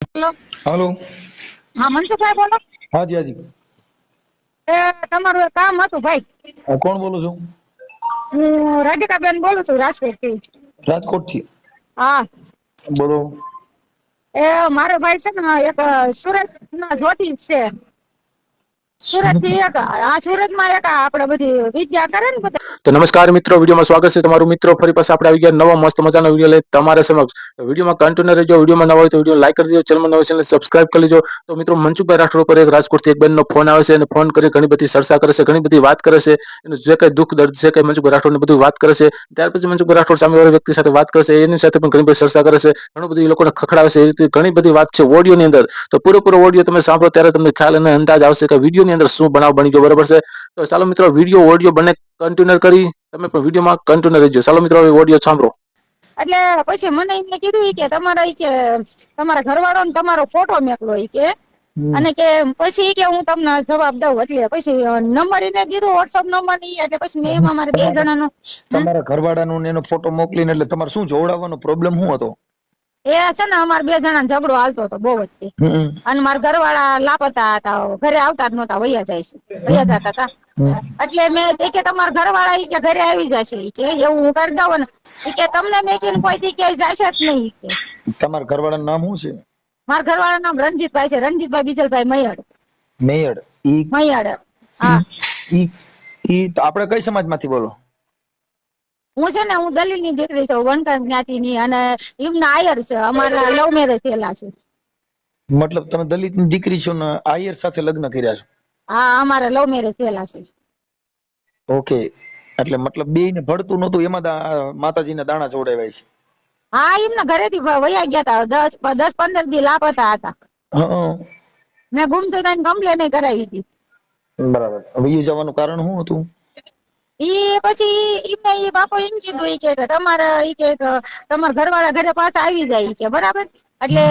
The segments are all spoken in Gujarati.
હેલો. હાલો. હા મનસુખભાઈ બોલો. હાજી હાજી. એ તમારું કામ હતું ભાઈ. કોણ બોલો છો? હું રાધિકાબેન બોલું છું રાજકોટથી રાજકોટથી હા. બોલો. એ મારો ભાઈ છે ને એક સુરત ના જ્યોતિષ છે. મિત્રો, વિડીયોમાં સ્વાગત છે તમારું મિત્રો. ફરી પાછા આપણે આવી ગયા નવા મસ્ત મજાનો વીડિયો લઈ તમારા સમક્ષ. વિડીયોમાં કન્ટિન્યુ વિડીયોમાં નવા હોય તો વીડિયો લાઈક કરી દેજો ચેનલ નવા ચેનલ લેજો. મિત્રો, મનસુખભાઈ ઉપર એક એક બેનનો ફોન આવે છે અને ફોન કરી ઘણી બધી ચર્ચા કરે છે, ઘણી બધી વાત કરે છે. જે કઈ દુઃખ, દર્દ છે, કઈ મનસુખભાઈ રાઠોડને બધું વાત કરે છે. ત્યાર પછી મનસુખભાઈ રાઠોડ સામેવાળા વ્યક્તિ સાથે વાત કરે છે, એની સાથે પણ ઘણી બધી ચર્ચા કરે છે. ઘણું બધું લોકોને ખખડાવે છે, એ રીતે ઘણી બધી વાત છે ઓડિયોની અંદર. તો પૂરેપૂરો ઓડિયો તમે સાંભળો, ત્યારે તમને ખ્યાલ અને અંદાજ આવશે કે વિડીયોની અંદર શું બનાવ બની ગયો બરાબર છે? તો ચાલો મિત્રો વીડિયો ઓડિયો બંને કન્ટિન્યુ કરી. તમે પણ વિડીયોમાં કન્ટિન્યુ રહેજો. ચાલો મિત્રો હવે ઓડિયો સાંભળો. એટલે પછી મને એમને કીધું કે તમારા કે તમારા ઘરવાળો ને તમારો ફોટો મેકલો ઈ કે. અને કે પછી કે હું તમને જવાબ દઉં. એટલે પછી નંબર એને દીધો વોટ્સઅપ નંબર ઈ એટલે પછી મેં એમાં મારે બે જણાનો તમારા ઘરવાળાનો ને એનો ફોટો મોકલીને એટલે તમારે શું જોડાવાનો પ્રોબ્લેમ શું હતો? એ છે ને અમારે બે જણા ઝઘડો હાલતો હતો બહુ જ તે. અને મારા ઘરવાળા લાપતા હતા ઘરે આવતા જ નહોતા વૈયા જાય છે. વૈયા જતા હતા. એટલે મેં એ કે તમારા ઘરવાળા ઈ કે ઘરે આવી જશે કે એવું હું કરી દઉં ને. ઈ કે તમને મેં કીધું કોઈ દી ક્યાંય જશે જ નહીં કે. તમારા ઘરવાળાનું નામ શું છે? મારા ઘરવાળા નામ રણજીતભાઈ છે રણજીતભાઈ બીજલભાઈ મૈયાડ. મૈયડ ઈ મૈયડ હા. ઈ ઈ તો આપણે કઈ સમાજમાંથી બોલો? હું છે ને હું દલીલની દીકરી છું વણકર જ્ઞાતિ ની અને એમના આયર છે અમારા લવ મેરેજ થયેલા છે. મતલબ તમે દલિતની દીકરી છો ને આયર સાથે લગ્ન કર્યા છો? હા અમારા લવ મેરેજ થયેલા છે. ઓકે એટલે મતલબ બે ને ભળતું નતું એમાં માતાજી માતાજીના દાણા જોડાવ્યા છે. હા એમના ઘરેથી થી વયા ગયા હતા દસ દસ પંદર દી લાપતા હતા. ગુમ મેં ગુમસુદાની કમ્પ્લેન કરાવી હતી. બરાબર. વયું જવાનું કારણ શું હતું? ઈ પછી એમને એ બાપો એમ કીધું ઈ કે તમારા ઈ કે તમારા ઘરવાળા ઘરે પાછા આવી જાય ઈ કે બરાબર? એટલે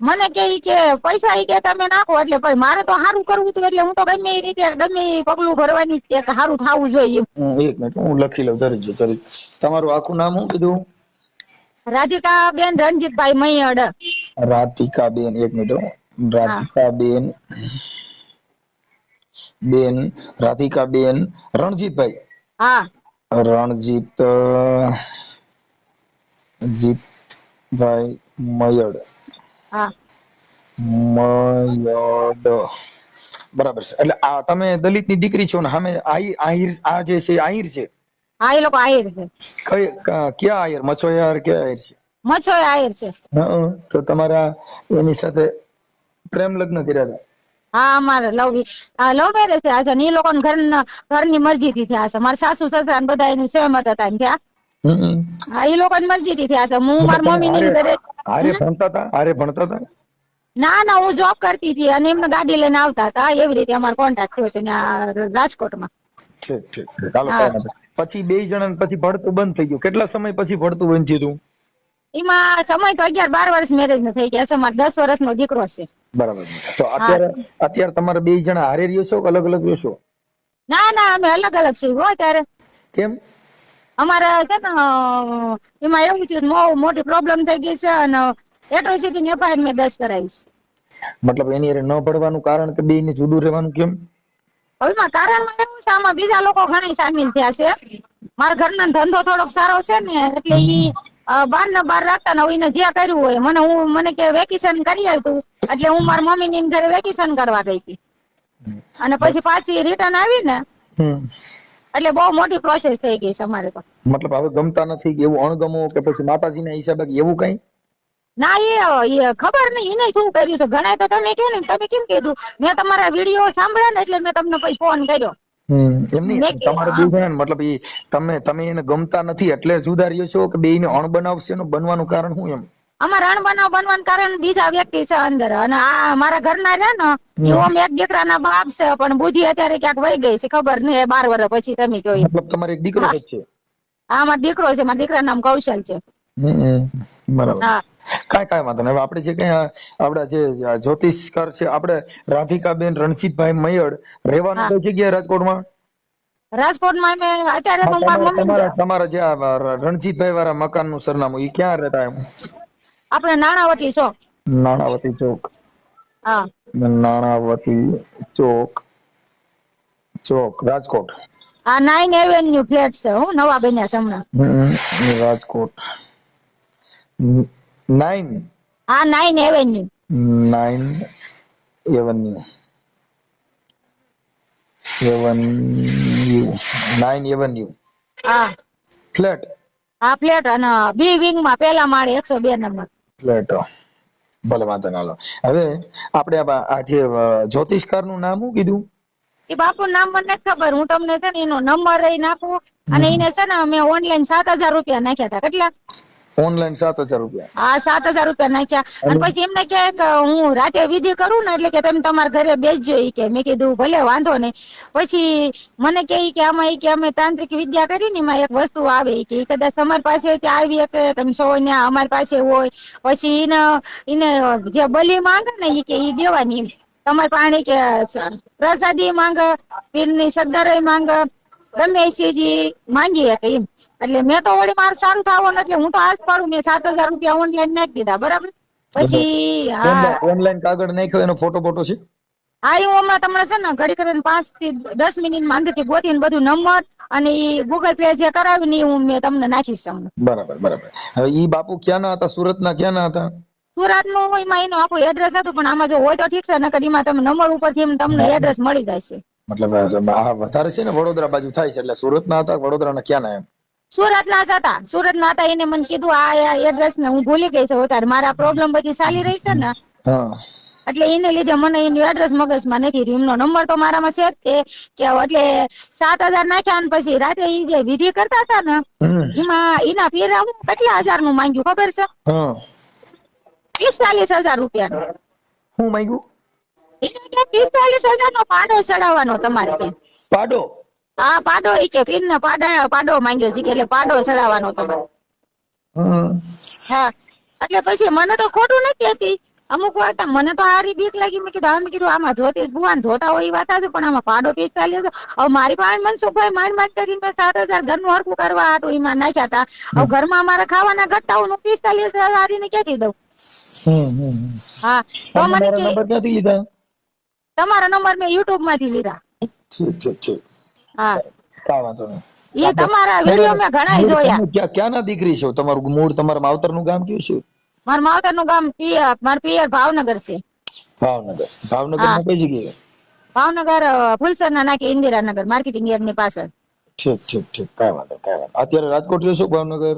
મને કે ઈ કે પૈસા ઈ કે તમે નાખો એટલે પછી મારે તો સારું કરવું હતું એટલે હું તો ગમે એ રીતે ગમે એ પગલું ભરવાની જ કે સારું થવું જોઈએ. એક મિનિટ હું લખી લઉં જરી જો તમારું આખું નામ શું કીધું? રાધિકા બેન રણજીતભાઈ મૈયડ. રાધિકા બેન એક મિનિટ. રાધિકા બેન બેન રાધિકા બેન રણજીતભાઈ. હા. રણજીત જીતભાઈ મયડ. હા. મયડ. બરાબર છે. એટલે આ તમે દલિતની દીકરી છો ને સામે આહિર આ જે છે આહિર છે? હા એ લોકો આહિર છે. કઈ ક્યાં આહિર? મચોયાર ક્યાં આહિર છે? મચ્છો આહિર છે. હા તો તમારા એની સાથે પ્રેમ લગ્ન કર્યા હતા? હા અમારે લવ લવ મેરેજ થયા છે ને એ લોકો ઘર ઘરની મરજી થી થયા છે. મારા સાસુ સસરા ને બધા એની સહેમત હતા એમ થયા. હા એ લોકો મરજી થી થયા છે. હું મારા મમ્મી ની ઘરે આરે ભણતા હતા? આરે ભણતા હતા? ના ના હું જોબ કરતી હતી અને એમને ગાડી લઈને આવતા હતા. એવી રીતે અમારો કોન્ટેક્ટ થયો છે રાજકોટમાં. ઠીક ઠીક નથી. પછી બે જણા પછી ભણતું બંધ થઈ ગયું. કેટલા સમય પછી ભણતું બંધ થયું? એમાં સમય તો અગિયાર બાર વર્ષ મેરેજ નો થઈ ગયા છે. મારે દસ વર્ષનો દીકરો છે. બરાબર તો અત્યારે અત્યારે તમારે બે જણા હારે રહ્યો છો કે અલગ અલગ રહ્યો છો? ના ના અમે અલગ અલગ છીએ હો ત્યારે કેમ? અમારે છે ને એમાં એવું છે મોટી પ્રોબ્લેમ થઈ ગઈ છે અને એટ્રોસિટી ની એફઆઈઆર મેં દસ કરાવીશ મતલબ એની અરે ન ભણવાનું કારણ કે બે ને જુદું રહેવાનું કેમ? હવે કારણ કારણમાં એવું છે આમાં બીજા લોકો ઘણા સામેલ થયા છે. મારા ઘરના ધંધો થોડોક સારો છે ને એટલે ઈ બાર ના બાર રાખતા ને એને જે કર્યું હોય મને હું મને કે વેકેશન કરી આવ્યું એટલે હું મારા મમ્મી ની ઘરે વેકેશન કરવા ગઈ હતી. અને પછી પાછી રિટર્ન આવી ને એટલે બહુ મોટી પ્રોસેસ થઈ ગઈ છે અમારે તો. મતલબ હવે ગમતા નથી કે એવું અણગમો કે પછી માતાજીના હિસાબે એવું કઈ? ના એ ખબર નહીં એને શું કર્યું છે? ઘણા તો તમે કહો ને તમે કેમ કીધું? મેં તમારા વીડિયો સાંભળ્યા ને એટલે મેં તમને પછી ફોન કર્યો. એમ નહીં તમારે બે જણા મતલબ એ તમે તમે એને ગમતા નથી એટલે જુદા રહ્યો છો કે બે ને અણ બનાવશે બનવાનું કારણ શું એમ? અમારા અણબનાવ બનવાનું કારણ બીજા વ્યક્તિ છે અંદર. અને આ મારા ઘરના છે ને એવો એક દીકરાના બાપ છે પણ બુદ્ધિ અત્યારે ક્યાંક વહી ગઈ છે ખબર નહીં બાર વર્ષ પછી તમે કહો મતલબ તમારે એક દીકરો છે? આ મારો દીકરો છે મારા દીકરાનું નામ કૌશલ છે. બરાબર. હા. કાંઈ કાંઈ વાંધો નહીં. આપણે જે કઈ આપણા જે જ્યોતિષકાર છે આપણે રાધિકાબેન રણજીતભાઈ મયડ રહેવાનું કઈ જગ્યાએ રાજકોટમાં? રાજકોટમાં અમે અત્યારે તમારા મમ્મી તમારા- તમારા જે રણજીતભાઈ વાળા મકાનનું સરનામું એ ક્યાં રહેતા એમ? આપણે નાણાવટી છો નાણાવતી ચોક. હા. નાણાવતી ચોક. ચોક રાજકોટ. આ નાઇન એવેન્યુ ફ્લેટ છે હું નવા બન્યા છે હમણાં રાજકોટ. નાઇન આ nine avenue nine avenue avenue nine avenue હા ફ્લેટ આ ફ્લેટ અને બી વિંગમાં પેલા માળે એકસો બે નંબર. ફ્લેટ ભલે વાંધો ના લો. હવે આપણે આ આ જે જ્યોતિષકારનું નામ શું કીધું? એ બાપુ નામ મને નથી ખબર. હું તમને છે ને એનો નંબર રહી નાખું. અને એને છે ને મેં ઓનલાઈન સાત હજાર રૂપિયા નાખ્યા હતા. કેટલા? ઓનલાઈન સાત હજાર રૂપિયા. હા સાત હજાર રૂપિયા નાખ્યા. અને પછી એમને કહે કે હું રાતે વિધિ કરું ને એટલે કે તમે તમારા ઘરે બેસજો ઈ કે. મેં કીધું ભલે વાંધો નહીં. પછી મને કે ઈ કે આમાં ઈ કે અમે તાંત્રિક વિદ્યા કરી ને એમાં એક વસ્તુ આવે. ઈ કે કદાચ તમારી પાસે આવી કે તમે સો ને અમારી પાસે હોય. પછી એને એને જે બલી માંગે ને ઈ કે ઈ દેવાની. તમારે પાણી કે પ્રસાદી માંગે પીરની સદ્દર માંગે ગમે માંગી શકે એમ. એટલે મેં તો વળી મારું સારું થવાનું એટલે હું તો આજ પાડું. મેં સાત હજાર રૂપિયા ઓનલાઈન નાખી દીધા. બરાબર? પછી હા. ઓનલાઈન કાગળ નાખ્યો એનો ફોટો ફોટો છે? હા હું હમણાં તમને છે ને ઘડી કરીને પાંચથી દસ મિનિટમાં અંદરથી ગોતીને બધું નંબર અને ઈ ગૂગલ પે જે કરાવી ને ઈ હું મેં તમને નાખીશ તમને બરાબર બરાબર. હવે ઈ બાપુ ક્યાંના હતા? સુરતના ક્યાંના હતા? સુરતનું એમાં એનું આખું એડ્રેસ હતું પણ આમાં જો હોય તો ઠીક છે. નકર એમાં તમે નંબર ઉપરથી એમ તમને એડ્રેસ મળી જાય છે. મતલબ આ વધારે છે ને વડોદરા બાજુ થાય છે એટલે સુરતના હતા વડોદરાના ક્યાંના એમ? સુરત ના હતા. સુરત ના હતા એને મને કીધું આ એડ્રેસ ને હું ભૂલી ગઈ છું અત્યારે મારા પ્રોબ્લેમ બધી ચાલી રહી છે ને. એટલે એને લીધે મને એનું એડ્રેસ મગજમાં નથી રહ્યું. એમનો નંબર તો મારામાં છે તે કે એટલે સાત હજાર નાખ્યા ને પછી રાતે એ જે વિધિ કરતા હતા ને એમાં એના પેલા હું કેટલા હજારનું માંગ્યું ખબર છે? પિસ્તાલીસ હજાર રૂપિયા હું માંગ્યું? પિસ્તાલીસ હજાર નો પાડો ચડાવવાનો તમારે કે પાડો? આ પાડો ઈ કે પીર ને પાડા પાડો માંગ્યો છે કે એટલે પાડો ચડાવવાનો તમારે. હા. એટલે પછી મને તો ખોટું નથી કહેતી અમુક વાર મને તો હારી બીક લાગી. મેં કીધું આમ મેં કીધું આમાં જોતી ભુવાન જોતા હોય એ વાત છે પણ આમાં પાડો પિસ્તાલીસ હવે મારી પાસે મનસુખભાઈ માંડ માંડ કરીને મેં સાત હજાર ઘરનું હરકું કરવા હતું એમાં નાખ્યા હતા હવે ઘરમાં અમારે ખાવાના ઘટતા હું પિસ્તાલીસ હજાર હારીને ક્યાંથી દઉં. હા તો મને મારા કે નંબર ક્યાંથી લીધા તમારા નંબર મેં યુટ્યુબમાંથી લીધા. ઠીક ઠીક ઠીક. હા. કાંઈ વાંધો નહીં. એ તમારા વીડિયો મેં ઘણા જોયા. ક્યાં ક્યાંના દીકરી છો? તમારું મૂળ તમારા માવતરનું ગામ કયું છે? મારા માવતરનું ગામ પિયર મારા પિયર ભાવનગર છે. ભાવનગર. ભાવનગરમાં કઈ જગ્યાએ? ભાવનગર ફુલસર ના નાકે ઇન્દિરાનગર માર્કેટિંગ યાર્ડની પાછળ. ઠીક ઠીક ઠીક. કઈ વાંધો કાંઈ વાંધો અત્યારે રાજકોટ રહેશો ભાવનગર?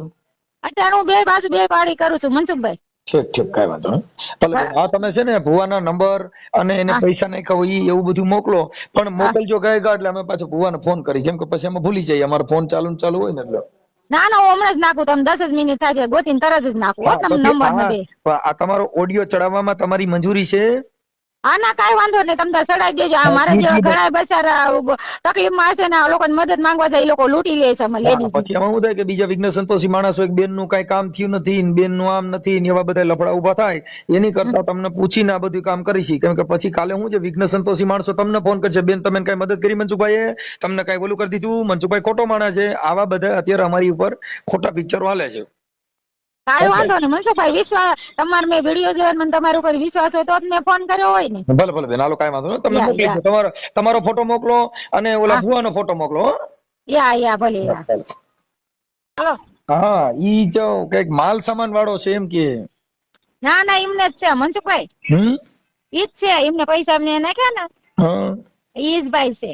અત્યારે હું બે બાજુ બે પાડી કરું છું મનસુખભાઈ. ઠીક ઠીક કઈ વાંધો નહીં. ભલે હા. તમે છે ને ભુવાના નંબર અને એને પૈસા નાખ્યા હોય એવું બધું મોકલો. પણ મોકલજો ગયેગા એટલે અમે પાછો ભુવાને ફોન કરી કેમ કે પછી અમે ભૂલી જઈએ અમારો ફોન ચાલુ ને ચાલુ હોય ને એટલે. ના ના હું હમણાં જ નાખું તમે દસ જ મિનિટ થાય છે ગોતીને તરત જ નાખું હો તમે નંબર આ- આ તમારો ઓડિયો ચડાવવામાં તમારી મંજૂરી છે? હા કઈ વાંધો નહીં તમને સડાઈ ચડાઈ દેજો. આ મારા જેવા ઘણા બચારા તકલીફમાં હશે ને આ લોકોને મદદ માંગવા જાય એ લોકો લૂંટી લે છે અમે હા, પછી એમાં શું થાય કે બીજા વિઘ્ન સંતોષી માણસો એક બેનનું કઈ કામ થયું નથી બેનનું આમ નથી ને એવા બધા લફડા ઊભા થાય એની કરતા તમને પૂછીને આ બધું કામ કરી છી કેમ કે પછી કાલે હું છે વિઘ્ન સંતોષી માણસો તમને ફોન કરશે બેન તમે કઈ મદદ કરી મનસુખભાઈએ? તમને કઈ બોલું કરી દીધું? મનસુભાઈ ખોટો માણસ છે. આવા બધા અત્યારે અમારી ઉપર ખોટા પિક્ચરો હાલે છે. કાંઈ વાંધો નહીં. મનસુખભાઈ વિશ્વાસ તમારે મેં વીડિયો જોયો મને તમારા ઉપર વિશ્વાસ હોય તો જ મેં ફોન કર્યો હોય ને. ભલે ભલે બેન હાલો કાંઈ વાંધો નહીં. તમે મોકલી દો. તમારો તમારો ફોટો મોકલો અને ઓલા ભુવાનો ફોટો મોકલો યા યા ભલે યા. હાલો. હા ઈ જો કંઈક માલ સામાન વાળો છે એમ કે. ના ના એમને જ છે મનસુખભાઈ. હમ? ઈ જ છે એમને પૈસા એમને નાખ્યા ને. હા. ઈ જ ભાઈ છે.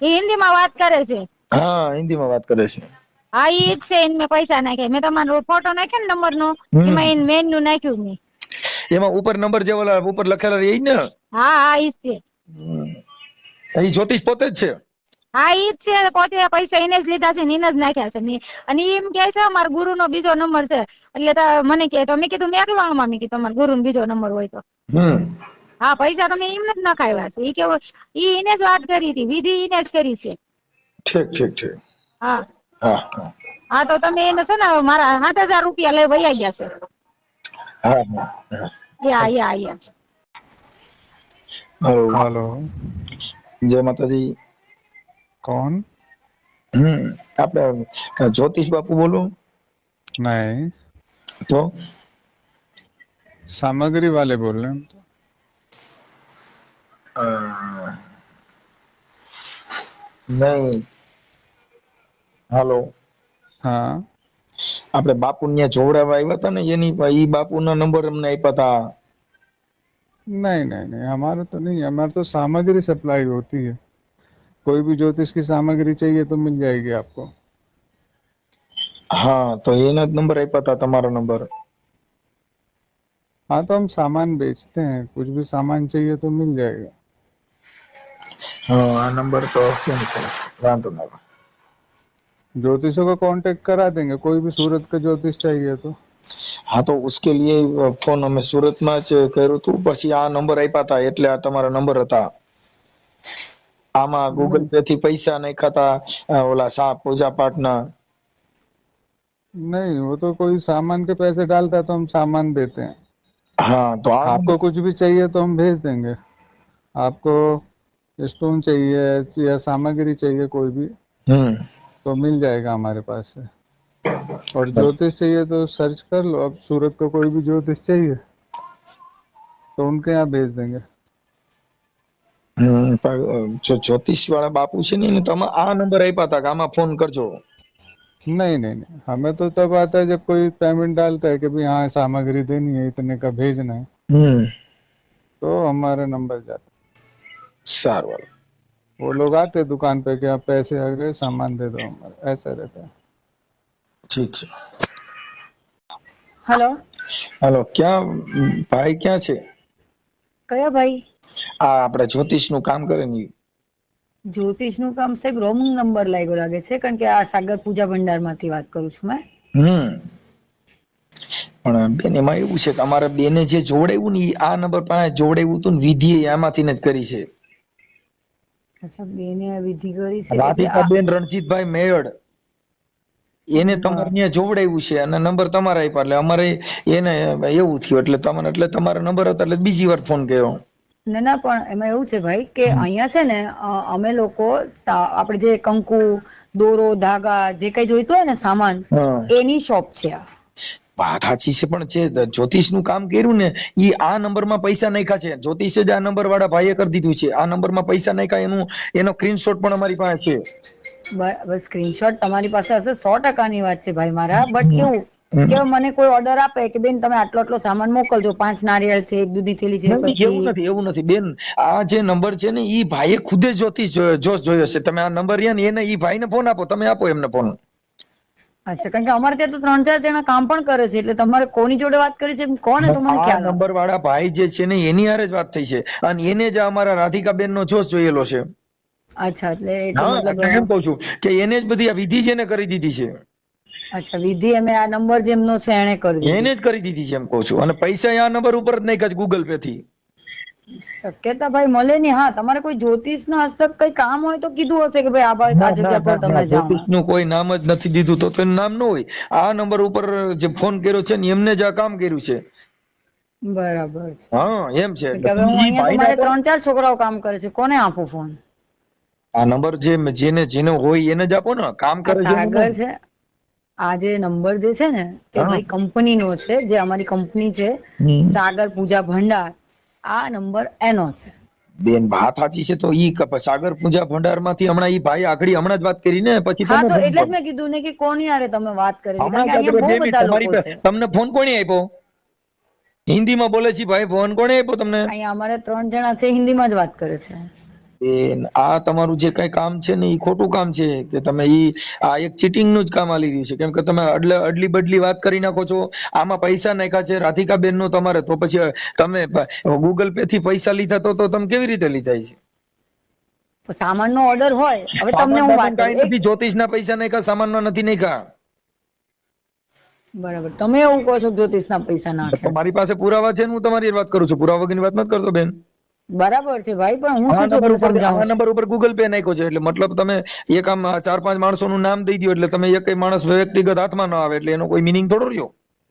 હિન્દીમાં વાત કરે છે. હા હિન્દીમાં વાત કરે છે. હા ઈ જ છે એને મેં પૈસા નાખ્યા. મેં તમારો ફોટો નાખ્યો ને નંબર નો એમાં એને મેનનું નાખ્યું મેં. એમાં ઉપર નંબર જે ઓલા ઉપર લખેલા એ ને? હા હા ઈ જ છે. એ જ્યોતિષ પોતે જ છે? હા ઈ જ છે પોતે પૈસા એને જ લીધા છે એને જ નાખ્યા છે મેં. અને એમ કે છે મારા ગુરુ નો બીજો નંબર છે. એટલે મને કહે તો મેં કીધું મેં એકલામાં મેં કીધું અમારા ગુરુ બીજો નંબર હોય તો. હા પૈસા તમે એમને જ નખાવ્યા છે. ઈ કેવું ઈ એને જ વાત કરી હતી. વિધિ એને જ કરી છે. ઠીક ઠીક ઠીક. હા. હા હા હા તો તમે એને છે ને મારા સાત હજાર રૂપિયા લઈ વયા ગયા છે હા હા હા. યા યા યા હાલો. हेलो જય માતાજી कौन હમ આપણે જ્યોતિષ બાપુ બોલો नहीं તો सामग्री वाले बोल रहे हैं हम तो નહીં હાલો हाँ આપણે બાપુ ત્યાં જોવડાવવા આવ્યા હતા ને એની ઈ બાપુના નંબર અમને આપ્યા હતા नहीं नहीं नहीं हमारा तो नहीं है हमारा तो सामग्री सप्लाई होती है कोई भी ज्योतिष की सामग्री चाहिए तो मिल जाएगी आपको હા તો એના જ નંબર આપ્યા હતા તમારો નંબર हाँ तो हम सामान बेचते हैं कुछ भी सामान चाहिए तो मिल जाएगा હા આ નંબર તો કેમ છે વાંધો ના ज्योतिषों को कांटेक्ट करा देंगे कोई भी सूरत का ज्योतिष चाहिए तो હા તો ઉસકે લીએ ફોન અમે સુરતમાં જ કર્યું હતું પછી આ નંબર આપ્યા હતા એટલે આ તમારા નંબર હતા આમાં ગૂગલ પે થી પૈસા નાખ્યા હતા અ, ઓલા સા પૂજા પાઠના नहीं वो तो कोई सामान के पैसे डालता है तो हम सामान देते हैं હા તો આ आपको कुछ भी चाहिए तो हम भेज देंगे आपको स्टोन चाहिए या सामग्री चाहिए कोई भी હમ तो मिल जाएगा हमारे पास से और ज्योतिष चाहिए तो सर्च कर लो अब सूरत को कोई भी ज्योतिष चाहिए तो उनके यहाँ भेज देंगे હમ પણ, જો જ્યોતિષ વાળા બાપુ છે ને એને તમે આ નંબર આપ્યા હતા કે આમાં ફોન કરજો नहीं नहीं नहीं हमें तो तब आता है जब कोई पेमेंट डालता है कि भाई हाँ सामग्री देनी है इतने का भेजना है હમ तो हमारा नंबर जाता સારું હાલો. है वो लोग आते हैं दुकान पे कि आप पैसे आ गए सामान दे दो हमारा ऐसा रहता है ઠીક છે હલો હાલો ક્યાં ભાઈ ક્યાં છે કયા ભાઈ આ આપણે જ્યોતિષ નું કામ કરે ને ઈ. જ્યોતિષ નું કામ સાહેબ રોંગ નંબર લાગ્યો લાગે છે કારણ કે આ સાગર પૂજા ભંડાર માંથી વાત કરું છું મેં હમ પણ બેન એમાં એવું છે કે અમારા બેને જે જોડાયું ને ઈ આ નંબર પાસે જોડાયું હતું ને વિધિ આમાંથી જ કરી છે અચ્છા બેને વિધિ કરી છે રાધિકાબેન આ- બેન રણજીતભાઈ મેયડ એને તમારે જોવડાવ્યું છે અને નંબર તમારા આપ્યા એટલે અમારે એને એવું થયું એટલે તમને એટલે તમારો નંબર હતો એટલે બીજી વાર ફોન કર્યો. ના ના પણ એમાં એવું છે ભાઈ કે અહીંયા છે ને અમે લોકો આપણે જે કંકુ દોરો ધાગા જે કઈ જોઈતું હોય ને સામાન એની શોપ છે આ. સાચી છે પણ જે જ્યોતિષનું કામ કર્યું ને એ આ નંબરમાં પૈસા નાખ્યા છે. જ્યોતિષે જ આ નંબર વાળા ભાઈએ કરી દીધું છે. આ નંબરમાં પૈસા નાખ્યા એનું એનો સ્ક્રીનશોટ પણ અમારી પાસે છે. બસ સ્ક્રીનશોટ તમારી પાસે હશે સો ટકાની વાત છે ભાઈ મારા. બટ કેવું. કે મને કોઈ ઓર્ડર આપે કે બેન તમે આટલો આટલો સામાન મોકલજો પાંચ નારિયેળ છે એક દૂધની થેલી છે એવું નથી એવું નથી. બેન આ જે નંબર છે ને એ ભાઈએ ખુદે જ્યોતિષ જોયો જોશ જોયો છે તમે આ નંબર રહ્યા ને એને ઈ ભાઈને ફોન આપો તમે આપો એમને ફોન અચ્છા કારણ કે અમારે ત્યાં તો ત્રણ ચાર જણા કામ પણ કરે છે એટલે તમારે કોની જોડે વાત કરી છે કોણ તો મને ખ્યાલ નંબર વાળા ભાઈ જે છે ને એની હારે જ વાત થઈ છે. અને એને જ અમારા રાધિકાબેન નો જોશ જોયેલો છે. અચ્છા એટલે એટલે એમ કહું છું કે એને જ બધી આ વિધિ જેને કરી દીધી છે. અચ્છા વિધિ અમે આ નંબર જેમનો છે એને કરી દીધી. એને જ કરી દીધી છે એમ કહું છું. અને પૈસા આ નંબર ઉપર જ નાખ્યા છે ગૂગલ પે થી. શક્યતા ભાઈ મળે ને હા તમારે કોઈ જ્યોતિષ ના હસ્તક કઈ કામ હોય તો કીધું હશે કે ભાઈ આ ભાઈ આ જગ્યા પર તમે જાઓ. જ્યોતિષનું કોઈ નામ જ નથી દીધું તો તો નામ ન હોય. આ નંબર ઉપર જે ફોન કર્યો છે ને એમને જ આ કામ કર્યું છે. બરાબર છે. હા એમ છે. કે હવે હું અહીંયા તમારે ત્રણ ચાર છોકરાઓ કામ કરે છે. કોને આપું ફોન? આ નંબર જે જેને જેનો હોય એને જ આપો ને. કામ કરે છે સાગર છે. આ જે નંબર જે છે ને એ ભાઈ કંપનીનો છે જે અમારી કંપની છે. સાગર પૂજા ભંડાર. આ નંબર એનો છે. બેન વાત સાચી છે તો ઈ સાગર પૂજા ભંડારમાંથી હમણાં ઈ ભાઈ આગળ હમણાં જ વાત કરી ને પછી હા તો એટલે જ મેં કીધું ને કે કોની હારે તમે વાત કરી તમને ફોન કોણે આપ્યો? હિન્દીમાં બોલે છે ભાઈ ફોન કોણે આપ્યો તમને? અહીંયા અમારે ત્રણ જણા છે હિન્દીમાં જ વાત કરે છે. બેન આ તમારું જે કઈ કામ છે ને એ ખોટું કામ છે કે તમે ઈ આ એક ચીટિંગનું જ કામ આલી રહ્યું છે. કેમ કે તમે અડલે અડલી બદલી વાત કરી નાખો છો આમાં પૈસા નાખ્યા છે રાધિકા બેનનું તમારે તો પછી તમે ગૂગલ પે થી પૈસા લીધા તો તો તમે કેવી રીતે લીધા છે? સામાનનો ઓર્ડર હોય હવે તમને હું વાત નથી જ્યોતિષ ના પૈસા નાખ્યા સામાન નો નથી નાખ્યા. બરાબર. તમે એવું કહો છો જ્યોતિષના પૈસા ના મારી પાસે પુરાવા છે હું તમારી વાત કરું છું. પુરાવા વગરની વાત નથી કરતો બેન. બરાબર છે ભાઈ પણ હું શું નંબર ઉપર આ નંબર ઉપર ગૂગલ પે નાખ્યો છે એટલે મતલબ તમે એક આમ ચાર પાંચ માણસોનું નામ દઈ દો એટલે તમે એક માણસ વ્યક્તિગત હાથમાં ન આવે એટલે એનો કોઈ મિનિંગ થોડો રહ્યો?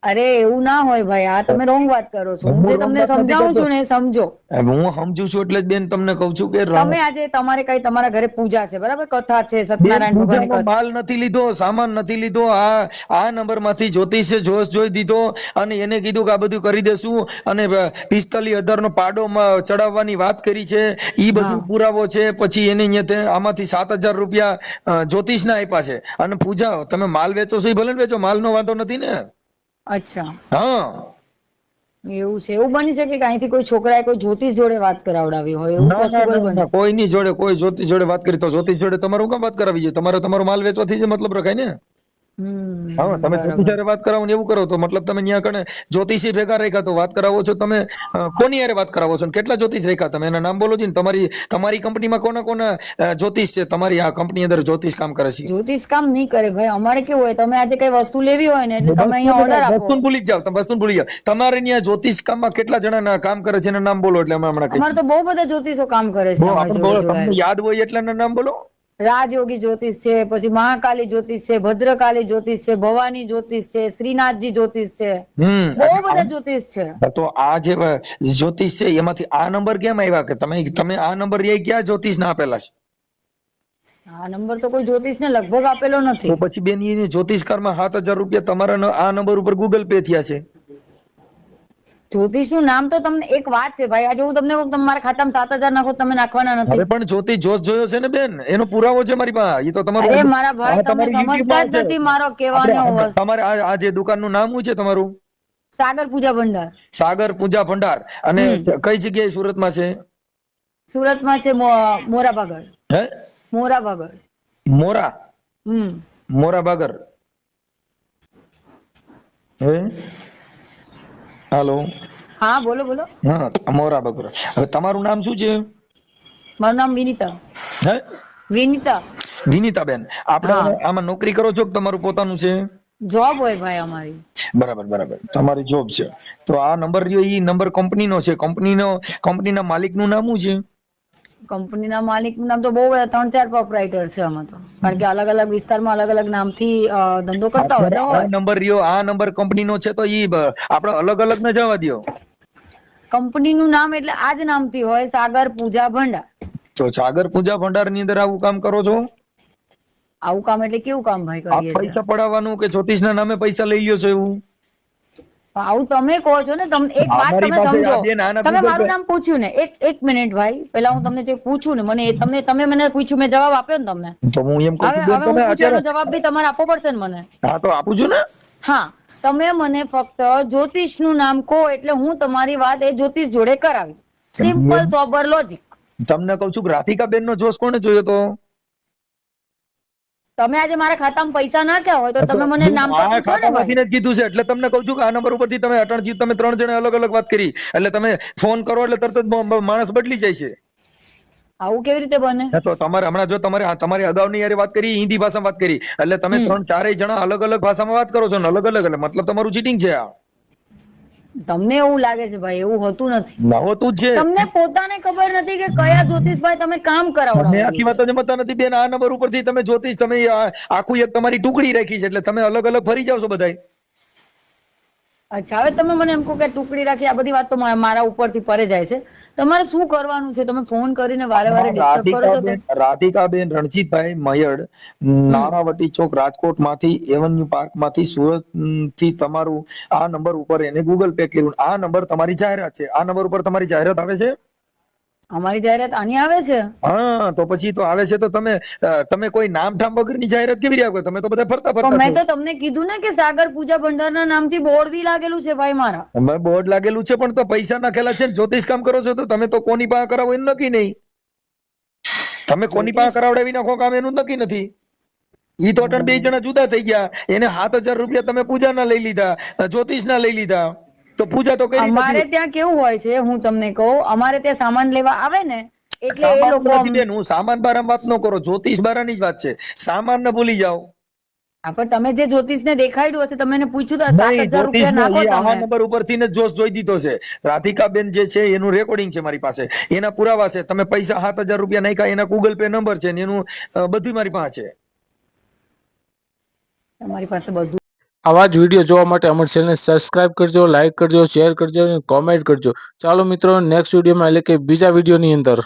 અરે એવું ના હોય ભાઈ. આ તમે રોંગ વાત કરો છો. હું જે તમને સમજાવું છું ને સમજો. હું સમજુ છું એટલે બેન તમને કહું છું કે તમે આજે તમારે કઈ તમારા ઘરે પૂજા છે બરાબર? કથા છે સત્યનારાયણ ભગવાનની માલ નથી લીધો સામાન નથી લીધો આ આ નંબરમાંથી જ્યોતિષે જોશ જોઈ દીધો અને એને કીધું કે આ બધું કરી દેશું અને પિસ્તાલી હજાર નો પાડો ચડાવવાની વાત કરી છે. ઈ બધું પુરાવો છે પછી એને અહીંયા આમાંથી સાત હજાર રૂપિયા જ્યોતિષ ના આપ્યા છે. અને પૂજા તમે માલ વેચો છો ભલે વેચો માલ નો વાંધો નથી ને? અચ્છા. હા. એવું છે. એવું બની શકે કે અહીંથી કોઈ છોકરાએ કોઈ જ્યોતિષ જોડે વાત કરાવડાવી હોય? એવું પોસિબલ બને? કોઈની જોડે કોઈ જ્યોતિષ જોડે વાત કરી તો જ્યોતિષ જોડે તમારું કામ વાત કરાવી છે તમારે તમારો માલ વેચવાથી જ મતલબ રખાય ને? હા તમે બરાબર. વાત કરાવો ને એવું કરો તો મતલબ તમે ત્યાં કણે જ્યોતિષી ભેગા રાખ્યા તો વાત કરાવો છો તમે કોની યારે વાત કરાવો છો કેટલા જ્યોતિષ રાખ્યા તમે? એના નામ બોલો છો ને તમારી તમારી કંપનીમાં કોના કોના જ્યોતિષ છે? તમારી આ કંપની અંદર જ્યોતિષ કામ કરે છે. જ્યોતિષ કામ નહીં કરે ભાઈ અમારે કેવું હોય તમે આજે કઈ વસ્તુ લેવી હોય ને એટલે તમે અહીંયા ઓર્ડર આપો. વસ્તુ ભૂલી જાવ તમે વસ્તુ ભૂલી જાવ તમારે ત્યાં જ્યોતિષ કામમાં કેટલા જણા કામ કરે છે? એના નામ બોલો એટલે અમે હમણાં અમારે તો બહુ બધા જ્યોતિષો કામ કરે છે. યાદ હોય એટલાના નામ બોલો. રાજયોગી જ્યોતિષ છે પછી મહાકાલી જ્યોતિષ છે ભદ્રકાલી જ્યોતિષ છે ભવાની જ્યોતિષ છે શ્રીનાથજી જ્યોતિષ છે. બહુ બધા જ્યોતિષ છે. તો આ જે જ્યોતિષ છે એમાંથી આ નંબર કેમ આવ્યા કે તમે તમે આ નંબર એ ક્યાં જ્યોતિષ ના આપેલા છે? આ નંબર તો કોઈ જ્યોતિષ ને લગભગ આપેલો નથી. પછી બેન એ જ્યોતિષકારમાં સાત હજાર રૂપિયા તમારા આ નંબર ઉપર ગૂગલ પે થયા છે. જ્યોતિષનું નામ તો તમને? એક વાત છે ભાઈ આજે હું તમને તમારા ખાતામાં સાત હજાર નાખો તમે નાખવાના નથી. પણ જ્યોતિષ જોશ જોયો છે ને બેન? એનો પુરાવો છે મારી પાસે એ તો તમારું અરે મારા ભાઈ તમે સમજતા જ નથી મારો કહેવાનો તમારે આ જે દુકાનનું નામ શું છે તમારું? સાગર પૂજા ભંડાર. સાગર પૂજા ભંડાર. અને કઈ જગ્યાએ સુરતમાં છે? સુરતમાં છે મોરા બાગર હે? મોરાભાગળ મોરા? હમ. મોરા બાગર હે? હાલો. હા બોલો બોલો. હા મોરા બગુરા. હવે તમારું નામ શું છે? મારું નામ વિનીતા. હે? વિનીતા. બેન આપણે આમાં નોકરી કરો છો કે તમારું પોતાનું છે? જોબ હોય ભાઈ અમારી. બરાબર બરાબર. તમારી જોબ છે. તો આ નંબર રહ્યો એ નંબર કંપનીનો છે. કંપનીનો કંપનીના માલિકનું નામ શું છે? કંપનીના માલિકનું નામ તો બહુ બધા ત્રણ ચાર પ્રોપરાઇટર છે આમાં તો. કારણ કે અલગ અલગ વિસ્તારમાં અલગ અલગ નામથી ધંધો કરતા હોય આ નંબર રહ્યો આ નંબર કંપનીનો છે તો ઈ આપણે અલગ અલગ ન જવા દ્યો. કંપનીનું નામ એટલે આ જ નામથી હોય સાગર પૂજા ભંડાર. તો સાગર પૂજા ભંડારની અંદર આવું કામ કરો છો? આવું કામ એટલે કેવું કામ ભાઈ કરીએ પૈસા પડાવવાનું કે જ્યોતિષના નામે પૈસા લઈ લ્યો છો એવું? આવું તમે કહો છો ને તમે એક વાત તમે સમજો. તમે મારું નામ પૂછ્યું ને એક એક મિનિટ ભાઈ. પેલા હું તમને જે પૂછું ને મને તમને તમે મને પૂછ્યું મેં જવાબ આપ્યો ને તમને. તો હું એમ કહું છું તમે અત્યારે જવાબ બી તમારે આપવો પડશે ને મને. હા તો આપું છું ને? હા તમે મને ફક્ત જ્યોતિષનું નામ કહો એટલે હું તમારી વાત એ જ્યોતિષ જોડે કરાવી સિમ્પલ સોબર લોજિક તમને કહું છું કે રાધિકા બેન નો જોશ કોને જોયો તો? તમે આજે મારા ખાતામાં પૈસા નાખ્યા હોય તો તમે મને નામ તો પૂછો ને ભાઈ. જ કીધું છે. એટલે તમને કહું છું કે આ નંબર ઉપરથી તમે અટણજી તમે ત્રણ જણે અલગ અલગ વાત કરી. એટલે તમે ફોન કરો એટલે તરત જ માણસ બદલી જાય છે. આવું કેવી રીતે બને? તો તમારે હમણાં જો તમારે તમારી અગાઉની યારે વાત કરી હિન્દી ભાષામાં વાત કરી. એટલે તમે ત્રણ ચારેય જણા અલગ અલગ ભાષામાં વાત કરો છો ને અલગ અલગ. એટલે મતલબ તમારું ચીટિંગ છે આ. તમને એવું લાગે છે ભાઈ એવું હોતું નથી. હોતું છે. તમને પોતાને ખબર નથી કે કયા જ્યોતિષભાઈ તમે કામ મને આખી વાતો જમતા નથી. બેન આ નંબર ઉપરથી તમે જ્યોતિષ તમે આખું એક તમારી ટુકડી રાખી છે એટલે તમે અલગ અલગ ફરી જાવ છો બધાય. અચ્છા હવે તમે મને એમ કહો કે ટુકડી રાખી આ બધી વાત તો મારા ઉપરથી પરે જાય છે. તમારે શું કરવાનું છે? તમે ફોન કરીને વારે વારે ડિસ્ટર્બ કરો તો રાધિકાબેન રાધિકાબેન રણજીતભાઈ મયડ નાણાવટી ચોક રાજકોટમાંથી એવન્યુ પાર્કમાંથી સુરતથી તમારું આ નંબર ઉપર એને ગૂગલ પે કર્યું. આ નંબર તમારી જાહેરાત છે. આ નંબર ઉપર તમારી જાહેરાત આવે છે? અમારી જાહેરાત આની આવે છે? હા તો પછી તો આવે છે તો તમે તમે કોઈ નામ ઠામ વગરની જાહેરાત કેવી રીતે તમે તો બધા ફરતા ફરતા મેં. તો તમને કીધું ને કે સાગર પૂજા ભંડારના નામથી બોર્ડ બી લાગેલું છે ભાઈ મારા. મેં બોર્ડ લાગેલું છે પણ તો પૈસા નાખેલા છે જ્યોતિષ કામ કરો છો તો તમે તો કોની પાસે કરાવો એનું નક્કી નહીં. તમે કોની પાસે કરાવડાવી નાખો કામ એનું નક્કી નથી. ઈ તો અટણ બે જણા જુદા થઈ ગયા. એને સાત હજાર રૂપિયા તમે પૂજાના લઈ લીધા જ્યોતિષના લઈ લીધા. તો પૂજા તો કરી અમારે ત્યાં કેવું હોય છે હું તમને કહું અમારે ત્યાં સામાન લેવા આવે ને એટલે એ લોકો બેન હું સામાન બારામાં વાત ન કરો જ્યોતિષ બારાની જ વાત છે. સામાન ને ભૂલી જાઓ. પણ તમે જે દેખાડ્યું હશે તમે પૂછ્યું તો સાત હજાર રૂપિયા નાખો તમે. નંબર ઉપરથી ને જોશ જોઈ દીધો છે. રાધિકાબેન જે છે એનું રેકોર્ડિંગ છે મારી પાસે. એના પુરાવા છે. તમે પૈસા સાત હજાર રૂપિયા નાખ્યા એના ગૂગલ પે નંબર છે ને એનું બધું મારી પાસે છે. તમારી પાસે બધું આવા જ વીડિયો જોવા માટે અમારી ચેનલને સબસ્ક્રાઇબ કરજો લાઇક કરજો શેર કરજો અને કોમેન્ટ કરજો. ચાલો મિત્રો નેક્સ્ટ વિડીયોમાં એટલે કે બીજા વિડીયોની અંદર.